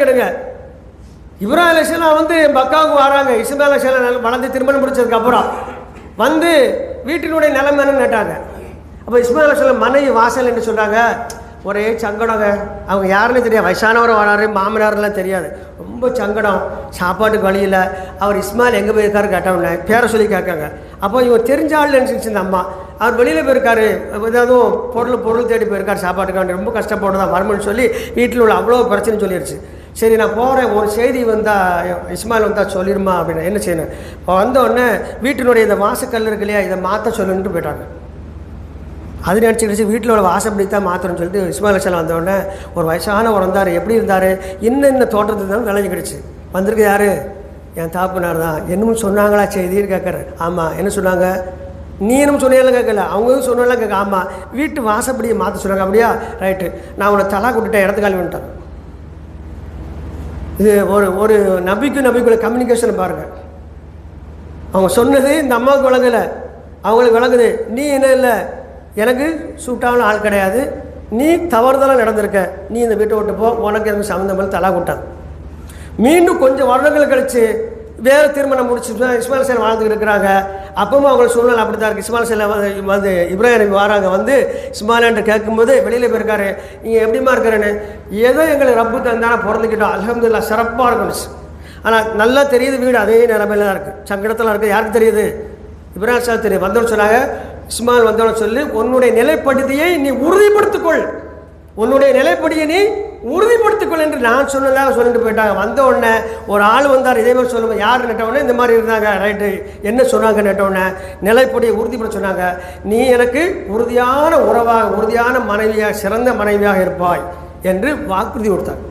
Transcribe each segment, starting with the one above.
கேடுங்க இப்ராஹிம் அலிஸ்லாம் வந்து மக்காவுக்கு வராங்க. இஸ்மாயில் அலிஸ்லாம் வளர்ந்து திருமணம் முடிச்சதுக்கு அப்புறம். வந்து வீட்டினுடைய நிலைமை என்னன்னு கேட்டாங்க. அப்போ இஸ்மாயில் அலிஸ்லாம் மனைவி வாசல் என்று சொல்கிறாங்க ஒரே சங்கடங்க. அவங்க யாருன்னு தெரியாது. வயசானவரும் வராரு மாமனார்லாம் தெரியாது. ரொம்ப சங்கடம். சாப்பாட்டுக்கு வழியில் அவர் இஸ்மாயில் எங்கே போயிருக்காரு கேட்டவங்க பேரை சொல்லி கேட்காங்க. அப்போ இவர் தெரிஞ்ச ஆள் நினச்சிச்சு இந்த அம்மா. அவர் வெளியில் போயிருக்காரு. ஏதாவது பொருள் பொருள் தேடி போயிருக்காரு சாப்பாட்டுக்கு ரொம்ப கஷ்டப்பட்டு தான் வரணும்னு சொல்லி வீட்டில் உள்ள அவ்வளோ பிரச்சனை சொல்லிடுச்சு சரி நான் போகிறேன் ஒரு செய்தி வந்தால் இஸ்மாயில் வந்தால் சொல்லிடுமா அப்படின்னு. என்ன செய்யணும்? இப்போ வந்தோடனே வீட்டினுடைய இந்த வாசக்கல் இருக்கு இல்லையா இதை மாற்ற சொல்லுன்ட்டு போயிட்டாங்க. அது நினச்சிக்கிடுச்சு வீட்டில் உள்ள வாசப்படி தான் மாற்றணும்னு சொல்லிட்டு இஸ்மாயில் அலிஸ்லாம் வந்தோடனே ஒரு வயசான வந்தார் எப்படி இருந்தார்? இன்னும் இன்ன தோட்டத்துக்கு தான் விளைஞ்சிக்கிடுச்சு. வந்திருக்கு யார்? என் தாப்புனார் தான். என்னமும் சொன்னாங்களா செய்தின்னு கேட்குறேன் ஆமாம் என்ன சொன்னாங்க? நீ என்னமோ சொன்னாலும் கேட்கல அவங்க சொன்னாலும் கேட்க ஆமாம் வீட்டு வாசப்படியை மாற்ற சொன்னாங்க அப்படியா? ரைட்டு நான் உன்னை தலா கூட்டிட்டேன் இடத்து காலி வந்துட்டேன் இது ஒரு ஒரு நம்பிக்கை நபிக்குள்ள கம்யூனிகேஷன் பாருங்கள் அவங்க சொன்னது இந்த அம்மாவுக்கு விளங்கலை. அவங்களுக்கு விளங்குது நீ என்ன இல்லை? எனக்கு சூட்டான ஆள் கிடையாது. நீ தவறுதலாக நடந்திருக்க. நீ இந்த வீட்டை விட்டு போ. உனக்கு எனக்கு சம்மந்தம் இல்லை தலா விட்டான் மீண்டும் கொஞ்சம் வருடங்கள் கழிச்சு வேறு திருமணம் முடிச்சு இஸ்மாயில் சேன் வாழ்ந்துக்கிட்டு இருக்கிறாங்க. அப்பவும் அவங்க சூழ்நிலை அப்படி தான் இருக்குது இஸ்மால் சேலம் வந்து வந்து இப்ராஹிம் நபி வராங்க வந்து இஸ்மாயிலான்ட்டு கேட்கும்போது வெளியில் போயிருக்காரு. நீங்கள் எப்படிமா இருக்கிறேன்னு? ஏதோ எங்களை ரப்பு தந்தான பிறந்துக்கிட்டோம். அலமதுல்லா சிறப்பாக இருக்கணும் ஆனால் நல்லா தெரியுது வீடு அதே நிலமையில தான் இருக்குது சங்கடத்தில் இருக்குது யாருக்கு தெரியுது? இப்ராஹிம் சார் தெரியும். வந்தோன்னு சொன்னாங்க இஸ்மால் வந்தோன்னு சொல்லி உன்னுடைய நிலைப்படுத்தியை நீ உறுதிப்படுத்திக்கொள் உன்னுடைய நிலைப்படியை நீ உறுதிப்படுத்திக்கொள் என்று நான் சொன்னதாக சொல்லிட்டு போயிட்டாங்க. வந்த உடனே ஒரு ஆள் வந்தார். இதே மாதிரி சொல்லுங்கள் யார் நட்டவுடனே இந்த மாதிரி இருந்தாங்க. ரைட்டு. என்ன சொன்னாங்க நட்டவுடனே நிலைப்படியை உறுதிப்பட சொன்னாங்க. நீ எனக்கு உறுதியான உறவாக உறுதியான மனைவியாக சிறந்த மனைவியாக இருப்பாய் என்று வாக்குறுதி கொடுத்தாங்க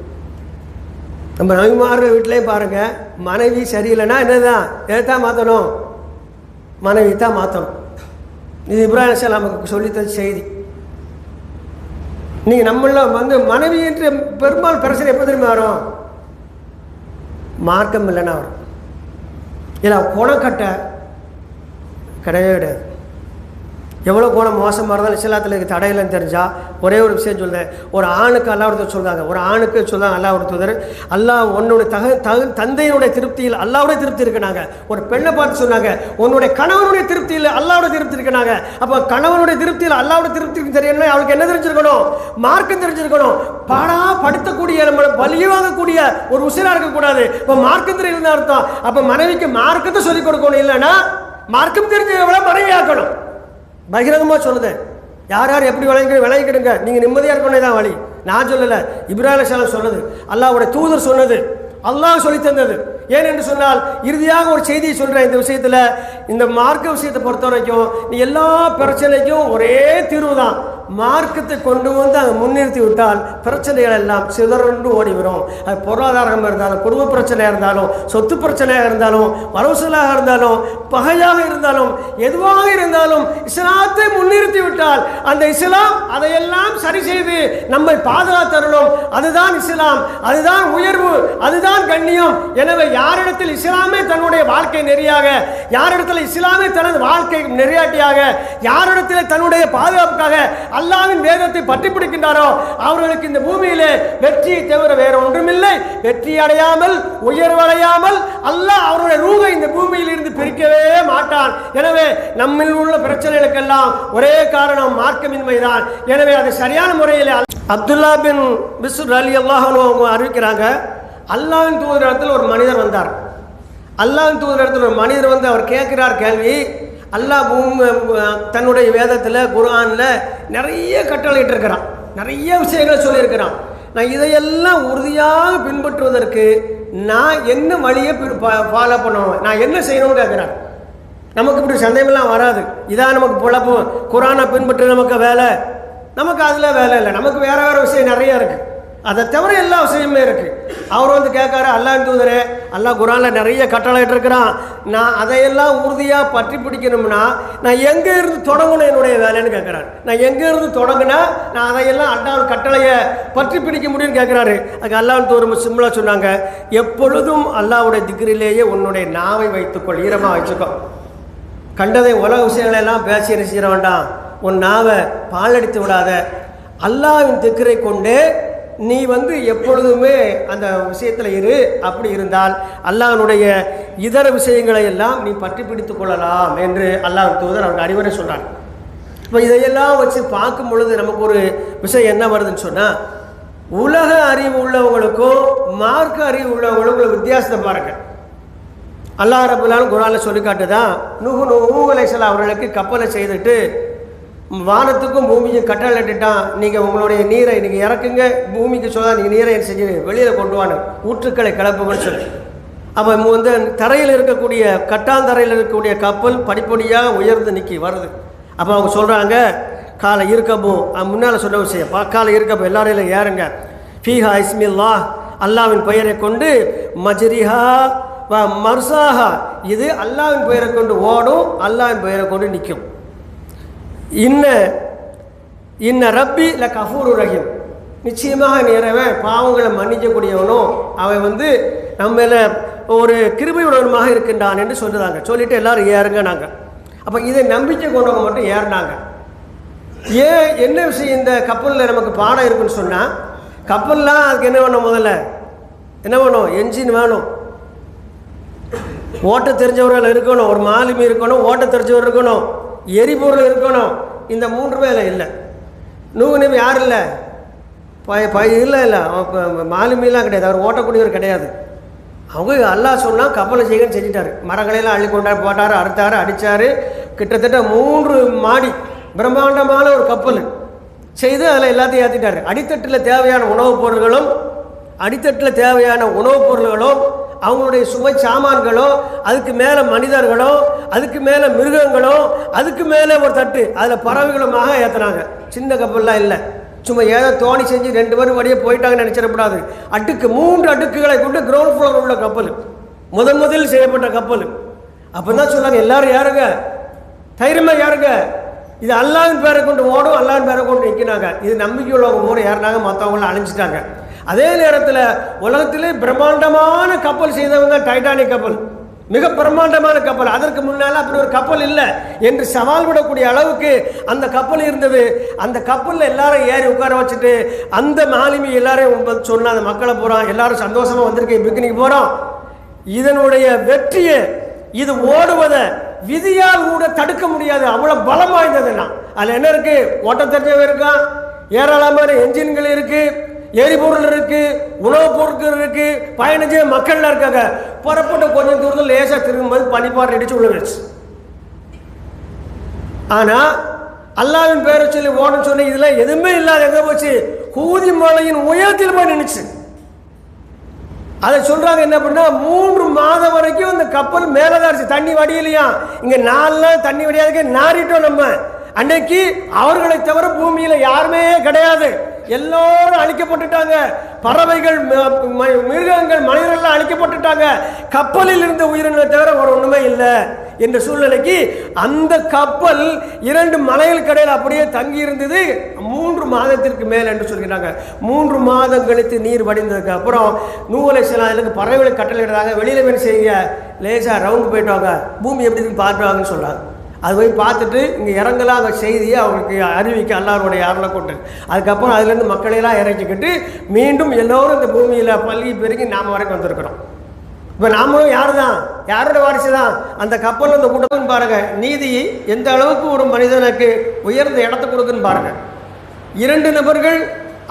நம்ம நபிமார்கள் வீட்டிலே பாருங்கள் மனைவி சரியில்லைன்னா என்னதான் எதைத்தான் மாற்றணும் மனைவி தான் மாற்றணும் இது இப்ராஹிம் சார் நமக்கு செய்தி. இன்னைக்கு நம்மள வந்து மனைவி என்று பெரும்பாலும் பிரச்சனை எப்போ திரும்ப வரும்? மார்க்கம் இல்லைன்னா வரும். இல்லை குணக்கட்ட கிடையவே கிடையாது. எவ்வளோ கோணம் மோசமாக இருந்தாலும் இஸ்லாத்தில் இருக்க தடையிலன்னு தெரிஞ்சால் ஒரே ஒரு விஷயம் சொல்கிறேன் ஒரு ஆணுக்கு அல்லா ஒருத்தர் சொல்கிறாங்க ஒரு ஆணுக்கு சொல்லாங்க அல்லா ஒருத்தர் அல்லாஹ் உன்னுடைய தக தகு தந்தையினுடைய திருப்தியில் அல்லாவுடைய திருப்தி இருக்கிறாங்க ஒரு பெண்ணை பார்த்து சொன்னாங்க உன்னுடைய கணவனுடைய திருப்தியில் அல்லாவுடைய திருப்தி இருக்கிறாங்க அப்போ கணவனுடைய திருப்தியில் அல்லாவுடைய திருப்தி தெரியணும்னா அவளுக்கு என்ன தெரிஞ்சிருக்கணும்? மார்க்கம் தெரிஞ்சிருக்கணும். பாடா படுத்தக்கூடிய நம்மளை பலி வாங்கக்கூடிய ஒரு உசிராக இருக்கக்கூடாது. இப்போ மார்க்கம் தெரியல அர்த்தம். அப்போ மனைவிக்கு மார்க்கத்தை சொல்லிக் கொடுக்கணும் இல்லைன்னா மார்க்கம் தெரிஞ்சவளை மனைவியாக்கணும். பகிரங்கமாக சொல்லுது யார் யார் எப்படி விளங்கி விளையிக்கிடுங்க நீங்கள் நிம்மதியாக இருக்கணும் தான் வழி. நான் சொல்லலை. இப்ராஹிம் சொன்னது. அல்லாஹ்வுடைய தூதர் சொன்னது. அல்லாஹ் சொல்லி தந்தது. ஏன் என்று சொன்னால் இறுதியாக ஒரு செய்தியை சொல்கிறேன் இந்த விஷயத்தில். இந்த மார்க்க விஷயத்தை பொறுத்த வரைக்கும் நீ எல்லா பிரச்சனைக்கும் ஒரே தீர்வு தான் மார்க்கத்தை கொண்டு வந்து அங்கே முன்னிறுத்தி விட்டால் பிரச்சனைகள் எல்லாம் சிதறண்டு ஓடி வரும் அது பொருளாதாரம் இருந்தாலும் குடும்ப பிரச்சனையாக இருந்தாலும் சொத்து பிரச்சனையாக இருந்தாலும் வரவுசலாக இருந்தாலும் பகையாக இருந்தாலும் எதுவாக இருந்தாலும் இஸ்லாத்தை முன்னிறுத்தி விட்டால் அந்த இஸ்லாம் அதையெல்லாம் சரி செய்து நம்மை பாதுகாத்தருளும். அதுதான் இஸ்லாம் அதுதான் உயர்வு அதுதான் கண்ணியம். எனவே யாரிடத்தில் இஸ்லாமே தன்னுடைய வாழ்க்கை நெறியாக யாரிடத்தில் இஸ்லாமே தனது வாழ்க்கை நெறியாட்டியாக யாரிடத்தில் தன்னுடைய பாதுகாப்புக்காக அல்லாவின் வேதத்தை பற்றி பிடிக்கின்றாரோ அவர்களுக்கு இந்த பூமியிலே வெற்றியை தவிர வேற ஒன்றுமில்லை. வெற்றி அடையாமல் உயர்வடையாமல் அல்லாஹ் அவருடைய ரூகை இந்த பூமியில் இருந்து பிரிக்கவே மாட்டான். எனவே நம்மில் உள்ள பிரச்சனைகளுக்கெல்லாம் ஒரே காரணம் மார்க்கமின்மைதான். எனவே அது சரியான முறையில் அப்துல்லா பின் பிசுர் அலி அல்லாஹ் அவங்க அறிவிக்கிறாங்க அல்லாவின் தூதர் இடத்துல ஒரு மனிதர் வந்தார். அல்லாவின் தூதர் இடத்துல ஒரு மனிதர் வந்து அவர் கேட்குறார் கேள்வி. அல்லாஹ் பூமி தன்னுடைய வேதத்தில் குர்ஆனில் நிறைய கட்டளையிட்டு இருக்கிறான் நிறைய விஷயங்களை சொல்லியிருக்கிறான். நான் இதையெல்லாம் உறுதியாக பின்பற்றுவதற்கு நான் என்ன வழியை ஃபாலோ பண்ணணும்? நான் என்ன செய்யணும்னு கேட்குறாரு. நமக்கு இப்படி சந்தேகம்லாம் வராது. இதான் நமக்கு பொழப்பு. குரானை பின்பற்ற நமக்கு வேலை. நமக்கு அதில் வேலை இல்லை. நமக்கு வேறு வேறு விஷயம் நிறைய இருக்குது அதை தவிர எல்லா விஷயமுமே இருக்குது அவர் வந்து கேட்காரு அல்லாஹ் தூதரே அல்லாஹ் குரானில் நிறைய கட்டளைட்டு இருக்கிறான் நான் அதையெல்லாம் உறுதியாக பற்றி பிடிக்கணும்னா நான் எங்கே இருந்து தொடங்கணும் என்னுடைய வேலைன்னு கேட்குறாரு. நான் எங்கே இருந்து தொடங்கினா நான் அதையெல்லாம் அல்லாவின் கட்டளையை பற்றி பிடிக்க முடியும்னு கேட்குறாரு. அதுக்கு அல்லாஹ் தூதர் சிம்பிளாக சொன்னாங்க எப்பொழுதும் அல்லாஹ்வுடைய திக்ரிலேயே உன்னுடைய நாவை வைத்துக்கொள் ஈரமாக வச்சுக்கோ. கண்டதை உலக விஷயங்களெல்லாம் பேசி என்ன வேண்டாம். உன் நாவை பாலடித்து விடாத. அல்லாஹ்வின் திக்கரை கொண்டு நீ வந்து எப்பொழுதுமே அந்த விஷயத்தில் இரு. அப்படி இருந்தால் அல்லாஹனுடைய இதர விஷயங்களை எல்லாம் நீ பற்றி பிடித்து கொள்ளலாம் என்று அல்லாஹ் தூதர் அவருக்கு அறிவுரை சொன்னார் இப்போ இதையெல்லாம் வச்சு பார்க்கும் பொழுது நமக்கு ஒரு விஷயம் என்ன வருதுன்னு சொன்னால் உலக அறிவு உள்ளவங்களுக்கும் மார்க்க அறிவு உள்ளவங்களுக்கும் வித்தியாசத்தை பாருங்க. அல்லாஹ் ரபுல்லாலும் குரானில் சொல்லி காட்டுதான் நூகு நூ அலைசலாம் அவர்களுக்கு கப்பலை செய்துட்டு வானத்துக்கும் பூமிக்கும் கட்டளைட்டான் நீங்கள் உங்களுடைய நீரை நீங்கள் இறக்குங்க. பூமிக்கு சொன்னால் நீங்கள் நீரை என்ன செஞ்சு வெளியில் கொண்டு வாங்க ஊற்றுக்களை கிளப்புங்கன்னு சொல்லி. அப்போ வந்து தரையில் இருக்கக்கூடிய கட்டாந்தரையில் இருக்கக்கூடிய கப்பல் படிப்படியாக உயர்ந்து நிற்கி வருது. அப்போ அவங்க சொல்கிறாங்க காலை இருக்கப்போம் முன்னால் சொன்ன விஷயம். காலை இருக்கப்போ எல்லாரையும் ஏறுங்க. ஃபீஹா இஸ்மில்லா அல்லாவின் பெயரை கொண்டு மஜ்ரிஹா மர்சாஹா. இது அல்லாவின் பெயரை கொண்டு ஓடும் அல்லாவின் பெயரை கொண்டு நிற்கும் இன்ன இன்ன ரப்பி ல கஃபூரு ரஹீம். நிச்சயமாக நேரவன் பாவங்களை மன்னிக்கக்கூடியவனும் அவன் வந்து நம்மள ஒரு கிருபையுடனுமாக இருக்கின்றான் என்று சொல்லுறாங்க. சொல்லிட்டு எல்லாரும் ஏறுங்க நாங்கள் அப்போ இதை நம்பிக்கை கொண்டவங்க மட்டும் ஏறினாங்க. ஏன் என்ன விஷயம் இந்த கப்பலில் நமக்கு பாடம் இருக்குன்னு சொன்னால் கப்பல்லாம் அதுக்கு என்ன வேணும் முதல்ல? என்ன வேணும் என்ஜின் வேணும். ஓட்ட தெரிஞ்சவர்கள் இருக்கணும். ஒரு மாலுமி இருக்கணும் ஓட்ட தெரிஞ்சவர் இருக்கணும். எரிபொருள் இருக்கணும். இந்த மூன்று வேலை இல்லை. நூறு நிமி யாரும் இல்லை? பய பய இல்லை இல்லை. மாலுமிலாம் கிடையாது. அவர் ஓட்டக்கூடியவர் கிடையாது. அவங்க அல்லாஹ் சொன்னால் கப்பலை செய்யன்னு செஞ்சிட்டாரு. மரங்களையெல்லாம் அள்ளி கொண்டாரு போட்டார் அறுத்தார் அடித்தார் கிட்டத்தட்ட மூன்று மாடி பிரம்மாண்டமான ஒரு கப்பல் செய்து அதில் எல்லாத்தையும் ஏற்றிட்டாரு அடித்தட்டில் தேவையான உணவுப் பொருள்களும் அடித்தட்டில் தேவையான உணவுப் பொருள்களும் அவங்களுடைய சுவை சாமான்களோ அதுக்கு மேலே மனிதர்களோ அதுக்கு மேலே மிருகங்களோ அதுக்கு மேலே ஒரு தட்டு. அதில் பறவைகளுமாக ஏற்றுனாங்க சின்ன கப்பல்லாம் இல்லை. சும்மா ஏதோ தோணி செஞ்சு ரெண்டு பேரும் வழியே போயிட்டாங்கன்னு நினச்சிடக்கூடாது. அடுக்கு மூன்று அடுக்குகளை கொண்டு கிரவுண்ட் ஃப்ளோர் உள்ள கப்பல். முதன் முதலில் செய்யப்பட்ட கப்பல். அப்போ தான் சொன்னாங்க எல்லாரும் யாருங்க தைரியமாக யாருங்க இது அல்லாவின் பேரை கொண்டு ஓடும் அல்லாவின் பேரை கொண்டு நிற்கினாங்க. இது நம்பிக்கையுள்ளவங்க ஊரை யாருனாங்க மற்றவங்களாம் அழிஞ்சிட்டாங்க. அதே நேரத்தில் உலகத்திலே பிரம்மாண்டமான கப்பல் செய்தவங்க டைட்டானிக் கப்பல். மிக பிரம்மாண்டமான கப்பல். அதற்கு முன்னால் அப்படி ஒரு கப்பல் இல்லை என்று சவால் விடக்கூடிய அளவுக்கு அந்த கப்பல் இருந்தது. அந்த கப்பலில் எல்லாரும் ஏறி உட்கார வச்சுட்டு அந்த மாலுமி எல்லாரையும் சொன்ன அந்த மக்களை போகிறோம் எல்லாரும் சந்தோஷமாக வந்திருக்கேன் பிக்னிக் போகிறோம் இதனுடைய வெற்றியை இது ஓடுவதை விதியால் கூட தடுக்க முடியாது. அவ்வளோ பலம் வாய்ந்ததுன்னா. அதில் என்ன இருக்குது ஓட்ட தெரிஞ்சவன் இருக்கான். ஏராளமான என்ஜின்கள் இருக்குது எரிபொருள் இருக்கு உணவுப் பொருட்கள் இருக்கு பயணிச்ச மக்கள்லாம் இருக்காங்க. புறப்பட்ட கொஞ்சம் தூரத்தில் லேசாக திரும்பும்போது பனிப்பாறை அடிச்சு உள்ள வச்சு ஆனால் அல்லாவின் பேரை சொல்லி ஓடன்னு சொன்ன இதெல்லாம் எதுவுமே இல்லாத எங்கே போச்சு? கூதி மலையின் உயரத்தில் போய் நின்றுச்சு அதை சொல்றாங்க என்ன பண்ணா மூன்று மாதம் வரைக்கும் அந்த கப்பல் மேலே தான் இருந்துச்சு. தண்ணி வடியலையா? இங்க நாலு நாள் தண்ணி வடியாதுக்கு நாறிட்டோம் நம்ம. அன்னைக்கு அவர்களை தவிர பூமியில யாருமே கிடையாது. எல்லோரும் அழிக்கப்பட்டுட்டாங்க. பறவைகள் ம- ம- மிருகங்கள் மனிதர்கள் அழிக்கப்பட்டுட்டாங்க. கப்பலில் இருந்த உயிரினங்களை தவிர ஒரு ஒண்ணுமே இல்லை என்ற சூழ்நிலைக்கு அந்த கப்பல் இரண்டு மலைகள் கடையில் அப்படியே தங்கி இருந்தது. மூன்று மாதத்திற்கு மேல் என்று சொல்கிறாங்க. மூன்று மாதம் கழித்து நீர் வடிந்ததுக்கு அப்புறம் நூலை சில இதுக்கு பறவைகளை கட்டளையிடுறாங்க. வெளியில வேணும் செய்யுங்க? லேசாக ரவுண்டு போயிட்டு வாங்க பூமி எப்படி இருக்குன்னு பார்த்து சொல்கிறாங்க அது போய் பார்த்துட்டு இங்கே இறங்கலாம் அந்த செய்தியை அவங்களுக்கு அறிவிக்க அல்லாருடைய அருளை கொண்டு. அதுக்கப்புறம் அதுலேருந்து மக்களையெல்லாம் இறக்கிக்கிட்டு மீண்டும் எல்லோரும் இந்த பூமியில் பள்ளி பெருகி நாம் வரைக்கும் வந்திருக்கிறோம். இப்போ நாமளும் யார் தான் யாரோட வாரிசு தான் அந்த கப்பல் அந்த கூட்டம்னு பாருங்க. நீதி எந்த அளவுக்கு ஒரு மனிதனுக்கு உயர்ந்த இடத்த கொடுக்குன்னு பாருங்க. இரண்டு நபர்கள்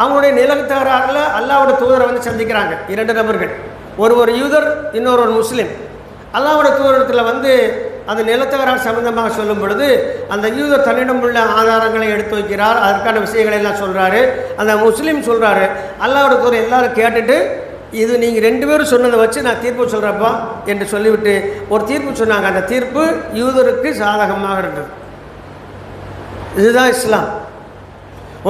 அவங்களுடைய நிலத்தகராறில் அல்லாவோட தூதரை வந்து சந்திக்கிறாங்க. இரண்டு நபர்கள். ஒரு ஒரு யூதர் இன்னொரு ஒரு முஸ்லீம். அல்லாவோட தூதரத்தில் வந்து அந்த நிலத்தகரால் சம்பந்தமாக சொல்லும் பொழுது அந்த யூதர் தன்னிடம் உள்ள ஆதாரங்களை எடுத்து வைக்கிறார். அதற்கான விஷயங்களை எல்லாம் சொல்கிறாரு அந்த முஸ்லீம் சொல்கிறாரு அல்லாவோட தூதர் எல்லாரும் கேட்டுட்டு இது நீங்கள் ரெண்டு பேரும் சொன்னதை வச்சு நான் தீர்ப்பு சொல்கிறப்பா என்று சொல்லிவிட்டு ஒரு தீர்ப்பு சொன்னாங்க. அந்த தீர்ப்பு யூதருக்கு சாதகமாக இருந்தது. இதுதான் இஸ்லாம்.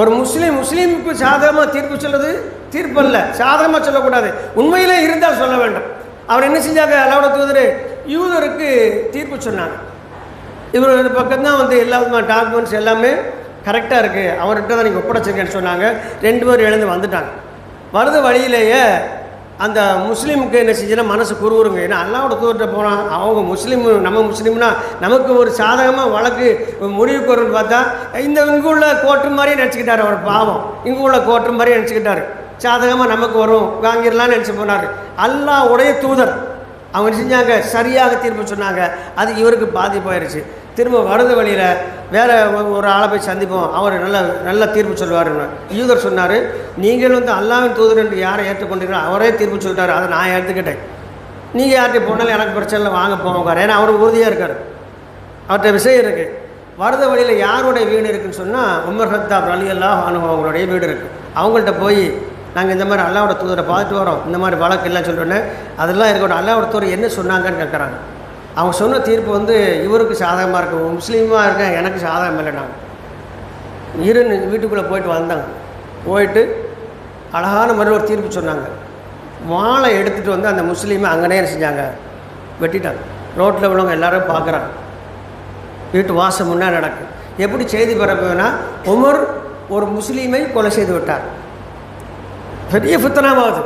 ஒரு முஸ்லீம் முஸ்லீமுக்கு சாதகமாக தீர்ப்பு சொல்லுது தீர்ப்பு அல்ல சாதகமாக சொல்லக்கூடாது. உண்மையிலே இருந்தால் சொல்ல வேண்டும். அவர் என்ன செஞ்சாங்க? அல்லாவோட தூதர் யூதருக்கு தீர்ப்பு சொன்னாங்க. இவரோட பக்கம் தான் வந்து எல்லா விதமான டாக்குமெண்ட்ஸ் எல்லாமே கரெக்டாக இருக்குது அவர்கிட்ட தான் நீங்கள் ஒப்படைச்சிருக்கேன்னு சொன்னாங்க. ரெண்டு பேரும் எழுந்து வந்துட்டாங்க. வருது வழியிலேயே அந்த முஸ்லீமுக்கு என்ன செஞ்சுன்னா மனசு குறுகுறுங்க. ஏன்னா அல்லாவோட தூரத்தை போனால் அவங்க முஸ்லீம் நம்ம முஸ்லீம்னா நமக்கு ஒரு சாதகமாக வழக்கு முடிவுக்கு வரும்னு பார்த்தா இந்த இங்கே உள்ள கோர்ட்டு மாதிரியே நினச்சிக்கிட்டார் அவர் பாவம். இங்கே உள்ள கோர்ட்டு மாதிரியே நினச்சிக்கிட்டாரு. சாதகமாக நமக்கு வரும். வாங்கிடலாம்னு நினச்சி போனார். அல்லாவுடைய தூதர். அவங்க செஞ்சாங்க? சரியாக தீர்ப்பு சொன்னாங்க. அது இவருக்கு பாதிப்பாயிருச்சு திரும்ப வரது வழியில் வேற ஒரு ஆளை போய் சந்திப்போம். அவர் நல்ல நல்ல தீர்ப்பு சொல்லுவாருன்னு. யூதர் சொன்னார் நீங்கள் வந்து அல்லாவின் தூதர் என்று யாரை ஏற்றுக்கொண்டீங்களோ அவரே தீர்ப்பு சொல்லிட்டார். அதை நான் ஏற்றுக்கிட்டேன் நீங்கள் யார்கிட்ட போனாலும் எனக்கு பிரச்சனை இல்லை வாங்க போங்க ஏன்னா அவர் உறுதியாக இருக்கார். அவர்கிட்ட விஷயம் இருக்குது வரத வழியில் யாருடைய வீடு இருக்குன்னு சொன்னால் உமர் ஹத்தாப் அலி அல்லாஹ் அவங்களுடைய வீடு இருக்குது அவங்கள்ட்ட போய் நாங்கள் இந்த மாதிரி அல்லாவோட தூதரை பார்த்துட்டு வரோம். இந்த மாதிரி வழக்கு எல்லாம் சொல்கிறோன்னே அதெல்லாம் இருக்கட்டும் அல்லாவோட தூதர் என்ன சொன்னாங்கன்னு கேட்குறாங்க. அவங்க சொன்ன தீர்ப்பு வந்து இவருக்கு சாதகமாக இருக்கும் முஸ்லீமாக இருக்கேன் எனக்கு சாதகம் இல்லை நாங்கள் இரு வீட்டுக்குள்ளே போயிட்டு வந்தாங்க. போயிட்டு அழகான முறையில் ஒரு தீர்ப்பு சொன்னாங்க. வாழை எடுத்துகிட்டு வந்து அந்த முஸ்லீமை அங்கனே செஞ்சாங்க? வெட்டிட்டாங்க. ரோட்டில் உள்ளவங்க எல்லோரும் பார்க்குறாங்க. வீட்டு வாசம் முன்னாடி நடக்கும் எப்படி செய்தி பரப்புனா உமர் ஒரு முஸ்லீமை கொலை செய்து விட்டார். பெரிய ஃபித்தனாமாவது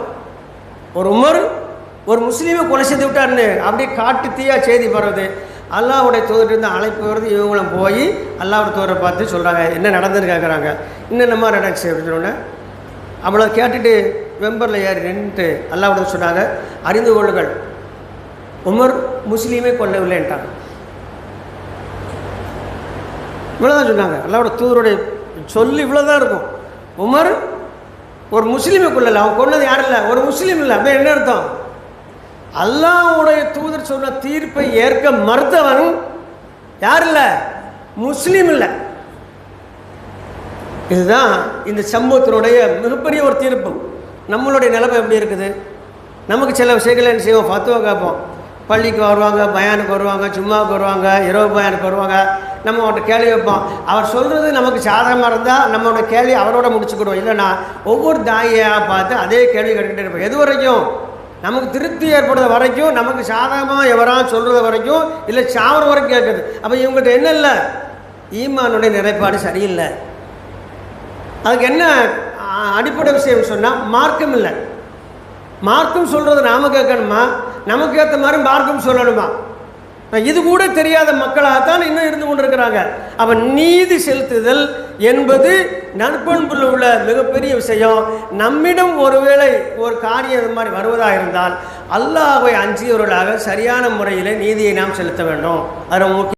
ஒரு உமர் ஒரு முஸ்லீமை கொலை செஞ்சு விட்டாருன்னு அப்படியே காட்டு தீயாக செய்தி பரவுது அல்லாவுடைய தூதர்கிட்ட அழைப்பு வருது இவங்களும் போய் அல்லாவுடைய தூதரை பார்த்து சொல்கிறாங்க என்ன நடந்துன்னு கேட்குறாங்க இன்னும் நம்ம நடந்துச்சு? அப்படின்னு சொன்னோன்னே அவ்வளோ கேட்டுட்டு வெம்பரில் ஏறி நின்றுட்டு அல்லாவுடைய சொன்னாங்க அறிந்து கொள்ளுங்கள். உமர் முஸ்லீமே கொல்லவில்லைன்ட்டாங்க. இவ்வளோதான் சொன்னாங்க. அல்லாவோட தூதருடைய சொல்லு இவ்வளோதான் இருக்கும். உமர் ஒரு முஸ்லீமை கொள்ளல அவன் கொண்டது யாரும் இல்லை. ஒரு முஸ்லீம் இல்லை. அப்போ என்ன அர்த்தம்? அல்லாவுடைய தூதர் சொன்ன தீர்ப்பை ஏற்க மறுத்தவன் யார் இல்லை? முஸ்லீம் இல்லை. இதுதான் இந்த சம்பவத்தினுடைய மிகப்பெரிய ஒரு தீர்ப்பு. நம்மளுடைய நிலைமை எப்படி இருக்குது? நமக்கு சில விஷயங்கள் என்ன செய்வோம்? ஃபத்துவா கேட்போம். பள்ளிக்கு வருவாங்க பயானுக்கு வருவாங்க சும்மாவுக்கு வருவாங்க இரவு பயானுக்கு வருவாங்க. நம்ம அவர்கிட்ட கேள்வி வைப்போம் அவர் சொல்கிறது நமக்கு சாதகமாக இருந்தால் நம்மளோட கேள்வி அவரோட முடிச்சுக்கிடுவோம். இல்லைன்னா ஒவ்வொரு தாயாக பார்த்து அதே கேள்வி கேட்டுக்கிட்டே இருப்போம். எது வரைக்கும்? நமக்கு திருப்தி ஏற்படுற வரைக்கும் நமக்கு சாதகமாக எவரா சொல்கிறது வரைக்கும் இல்லை சாவர வரைக்கும் கேட்குது அப்போ இவங்ககிட்ட என்ன இல்லை? ஈமானுடைய நிலைப்பாடு சரியில்லை. அதுக்கு என்ன அடிப்படை விஷயம் சொன்னால் மார்க்கம் இல்லை. மார்க்கம் சொல்கிறது நாம கேட்கணுமா? நமக்கு ஏற்ற மாதிரி மார்க்கம் சொல்லணுமா? இது கூட தெரியாத மக்களாகத்தான் இன்னும் இருந்து கொண்டிருக்கிறாங்க. அவன் நீதி செலுத்துதல் என்பது நற்பண்புல உள்ள மிகப்பெரிய விஷயம். நம்மிடம் ஒருவேளை ஒரு காரியம் இது மாதிரி வருவதாக இருந்தால் அல்லாஹை அஞ்சியவர்களாக சரியான முறையில் நீதியை நாம் செலுத்த வேண்டும். அது முக்கிய